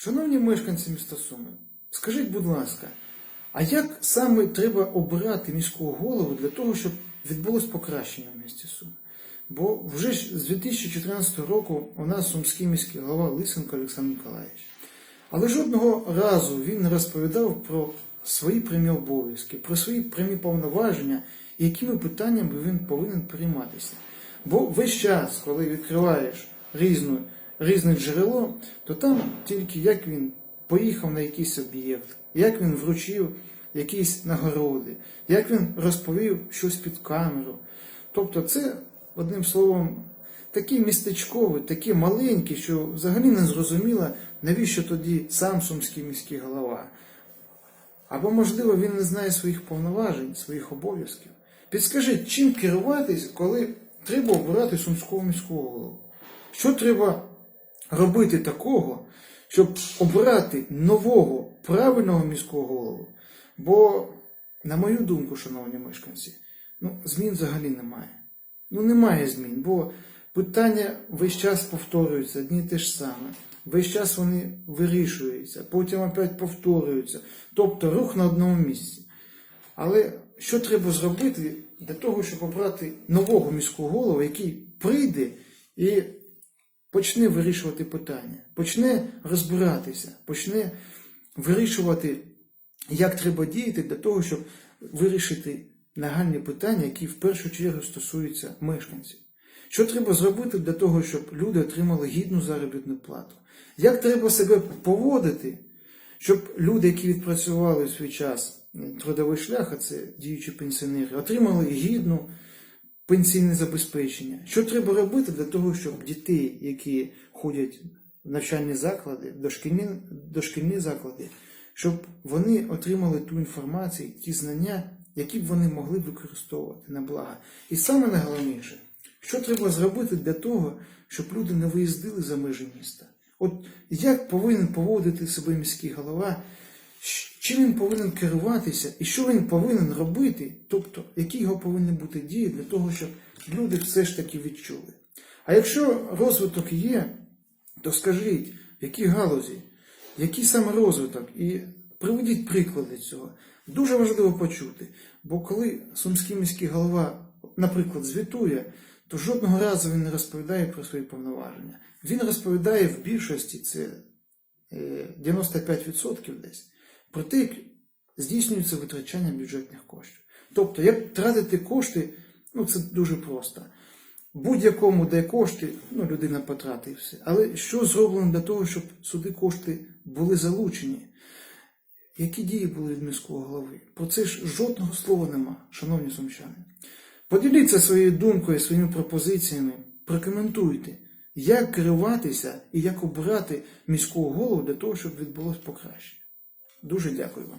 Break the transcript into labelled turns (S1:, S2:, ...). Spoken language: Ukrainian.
S1: Шановні мешканці міста Суми, скажіть, будь ласка, а як саме треба обирати міського голову для того, щоб відбулось покращення в місті Суми? Бо вже ж з 2014 року у нас сумський міський голова Лисенко Олександр Миколаївич. Але жодного разу він не розповідав про свої прямі обов'язки, про свої прямі повноваження, якими питаннями він повинен прийматися. Бо весь час, коли відкриваєш різну, різне джерело, то там тільки як він поїхав на якийсь об'єкт, як він вручив якісь нагороди, як він розповів щось під камеру. Тобто це, одним словом, такі містечкові, такі маленькі, що взагалі не зрозуміло, навіщо тоді сам сумський міський голова. Або, можливо, він не знає своїх повноважень, своїх обов'язків. Підскажіть, чим керуватись, коли треба обирати сумського міського голову? Що треба робити такого, щоб обирати нового правильного міського голову? Бо, на мою думку, шановні мешканці, ну, змін взагалі немає. Ну, немає змін, бо питання весь час повторюються, одні те ж саме. Весь час вони вирішуються, потім опять повторюються. Тобто рух на одному місці. Але що треба зробити для того, щоб обрати нового міського голову, який прийде і почне вирішувати питання, почне розбиратися, почне вирішувати, як треба діяти для того, щоб вирішити нагальні питання, які в першу чергу стосуються мешканців. Що треба зробити для того, щоб люди отримали гідну заробітну плату? Як треба себе поводити, щоб люди, які відпрацювали в свій час трудовий шлях, а це діючі пенсіонери, отримали гідну пенсійне забезпечення? Що треба робити для того, щоб дітей, які ходять в навчальні заклади, дошкільні, дошкільні заклади, щоб вони отримали ту інформацію, ті знання, які б вони могли використовувати на благо? І саме найголовніше, що треба зробити для того, щоб люди не виїздили за межі міста? От як повинен поводити себе міський голова, чим він повинен керуватися і що він повинен робити, тобто які його повинні бути дії для того, щоб люди все ж таки відчули. А якщо розвиток є, то скажіть, в якій галузі, який саме розвиток, і приведіть приклади цього. Дуже важливо почути, бо коли сумський міський голова, наприклад, звітує, то жодного разу він не розповідає про свої повноваження. Він розповідає в більшості, це е, 95% десь, про те, як здійснюється витрачання бюджетних коштів. Тобто, як тратити кошти, ну це дуже просто. Будь-якому де кошти, ну, людина потратить все. Але що зроблено для того, щоб сюди кошти були залучені? Які дії були від міського голови? Про це ж жодного слова нема, шановні сумчани. Поділіться своєю думкою, своїми пропозиціями, прокоментуйте, як керуватися і як обирати міського голову для того, щоб відбулось покращення. Дуже дякую вам.